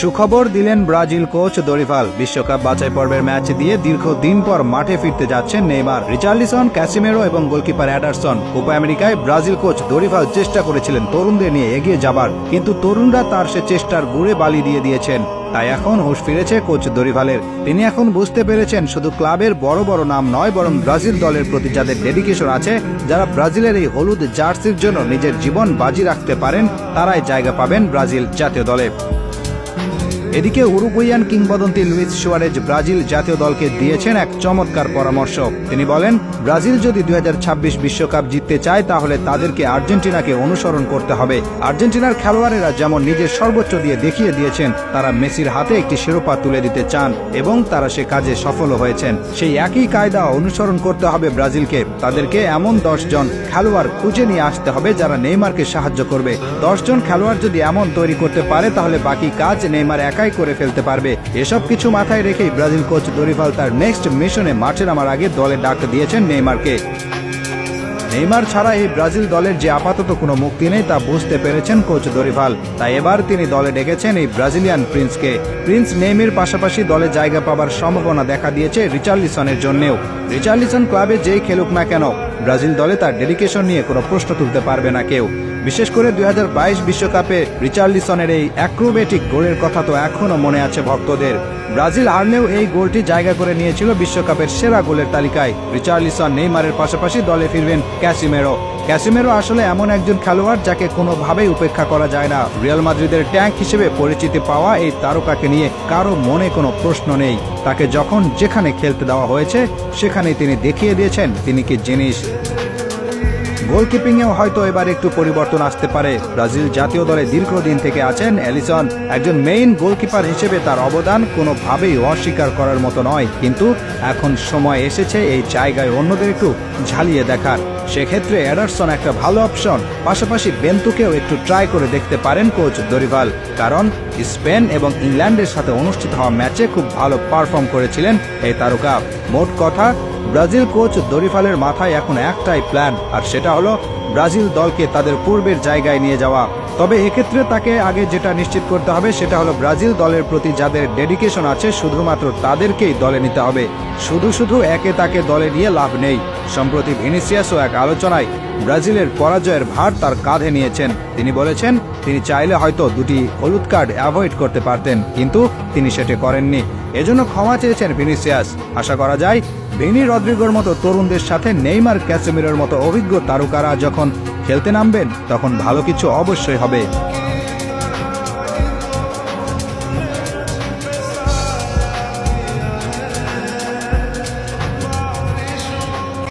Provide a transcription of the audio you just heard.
সুখবর দিলেন Brazil coach Dorival. বিশ্বকাপ বাছাই পর্বের ম্যাচ দিয়ে দীর্ঘ দিন পর মাঠে ফিরতে যাচ্ছেন নেইমার। রিচার্লিসন, ক্যাসিমেরো এবং গোলকিপার অ্যাডারসন। কোপা আমেরিকায় ব্রাজিল কোচ দরিভাল চেষ্টা করেছিলেন তরুণদের নিয়ে এগিয়ে যাবার, কিন্তু তরুণরা তার সে চেষ্টার গুড়ে বালি দিয়ে দিয়েছেন। তাই এখন হুঁশ ফিরেছে কোচ দরিভালের। তিনি এখন বুঝতে পেরেছেন শুধু ক্লাবের বড় বড় নাম নয়, বরং ব্রাজিল দলের প্রতি যাদের ডেডিকেশন আছে, যারা ব্রাজিলের এই হলুদ জার্সির জন্য নিজের জীবন বাজি রাখতে পারেন, তারাই জায়গা পাবেন ব্রাজিল জাতীয় দলে। এদিকে উরুগুইয়ান কিংবদন্তি লুইস সুয়ারেজ ব্রাজিল জাতীয় দলকে দিয়েছেন এক চমৎকার পরামর্শ। তিনি বলেন, ব্রাজিল যদি দুই বিশ্বকাপ জিততে চায়, তাহলে তাদেরকে আর্জেন্টিনাকে অনুসরণ করতে হবে। আর্জেন্টিনার খেলোয়াড়েরা যেমন নিজের সর্বোচ্চ দিয়ে দেখিয়ে দিয়েছেন, তারা মেসির হাতে একটি শিরোপা তুলে দিতে চান এবং তারা সে কাজে সফল হয়েছেন। সেই একই কায়দা অনুসরণ করতে হবে ব্রাজিলকে। তাদেরকে এমন জন খেলোয়াড় খুঁজে নিয়ে আসতে হবে যারা নেইমারকে সাহায্য করবে। জন খেলোয়াড় যদি এমন তৈরি করতে পারে, তাহলে বাকি কাজ নেইমার একাই করে ফেলতে পারবে। এসব কিছু মাথায় রেখেই ব্রাজিল কোচ দরিভাল তার নেক্সট মিশনে মাঠে নামার আগে দলে ডাক দিয়েছেন নেইমারকে। নেইমার ছাড়া এই ব্রাজিল দলের যে আপাতত কোনো মুক্তি নেই তা বুঝতে পেরেছেন কোচ দরিভাল তাই এবার তিনি দলে ডেকেছেন এই ব্রাজিলিয়ান প্রিন্সকে। প্রিন্স নেইমের পাশাপাশি দলে জায়গা পাবার সম্ভাবনা দেখা দিয়েছে রিচার্লিসনের জন্যেও। রিচার্লিসন ক্লাবে যেই খেলুক না কেন, ব্রাজিল দলে তার ডেডিকেশন নিয়ে কোনো প্রশ্ন তুলতে পারবে না কেউ। বিশেষ করে দুই বিশ্বকাপে রিচার্লিসনের এই অ্যাক্রোবেটিক গোলের কথা তো এখনও মনে আছে ভক্তদের। ব্রাজিল হারলেও এই গোলটি জায়গা করে নিয়েছিল বিশ্বকাপের সেরা গোলের তালিকায়। রিচার্লিসন নেইমারের পাশাপাশি দলে ফিরবেন ক্যাসিমেরো। ক্যাসিমেরো আসলে এমন একজন খেলোয়াড় যাকে কোনোভাবেই উপেক্ষা করা যায় না। রিয়াল মাদ্রিদের ট্যাঙ্ক হিসেবে পরিচিতি পাওয়া এই তারকাকে নিয়ে কারও মনে কোনো প্রশ্ন নেই। তাকে যখন যেখানে খেলতে দেওয়া হয়েছে সেখানে তিনি দেখিয়ে দিয়েছেন তিনি কি জিনিস। গোলকিপিংয়েও হয়তো এবার একটু পরিবর্তন আসতে পারে। ব্রাজিল জাতীয় দলে দীর্ঘদিন থেকে আছেন এলিসন একজন মেইন গোলকিপার হিসেবে তার অবদান কোনোভাবেই অস্বীকার করার মতো নয়। কিন্তু এখন সময় এসেছে এই জায়গায় অন্যদের একটু ঝালিয়ে দেখার। সেক্ষেত্রে অ্যাডারসন একটা ভালো অপশন। পাশাপাশি বেন্তুকেও একটু ট্রাই করে দেখতে পারেন কোচ দরিভাল। কারণ স্পেন এবং ইংল্যান্ডের সাথে অনুষ্ঠিত হওয়া ম্যাচে খুব ভালো পারফর্ম করেছিলেন এই তারকা। মোট কথা ব্রাজিল কোচ দরিফালের মাথায় এখন একটাই প্ল্যান আর সেটা হলো ব্রাজিল দলকে তাদের পূর্বের জায়গায় নিয়ে যাওয়া। তবে এক্ষেত্রে তাকে আগে যেটা নিশ্চিত করতে হবে সেটা হলো ব্রাজিল দলের প্রতি যাদের ডেডিকেশন আছে, শুধুমাত্র তাদেরকেই দলে নিতে হবে। শুধু শুধু একে তাকে দলে নিয়ে লাভ নেই। সম্প্রতি ভিনিসিয়াসও এক আলোচনায় ব্রাজিলের পরাজয়ের ভার তার কাঁধে নিয়েছেন। তিনি বলেছেন, তিনি চাইলে হয়তো দুটি হলুদ কার্ড অ্যাভয়েড করতে পারতেন, কিন্তু তিনি সেটা করেননি। এজন্য ক্ষমা চেয়েছেন ভিনিসিয়াস। আশা করা যায়, ভিনি রদ্রিগোর মতো তরুণদের সাথে নেইমার ক্যাসেমিরোর মতো অভিজ্ঞ তারকারা যখন খেলতে নামবেন তখন ভালো কিছু অবশ্যই হবে।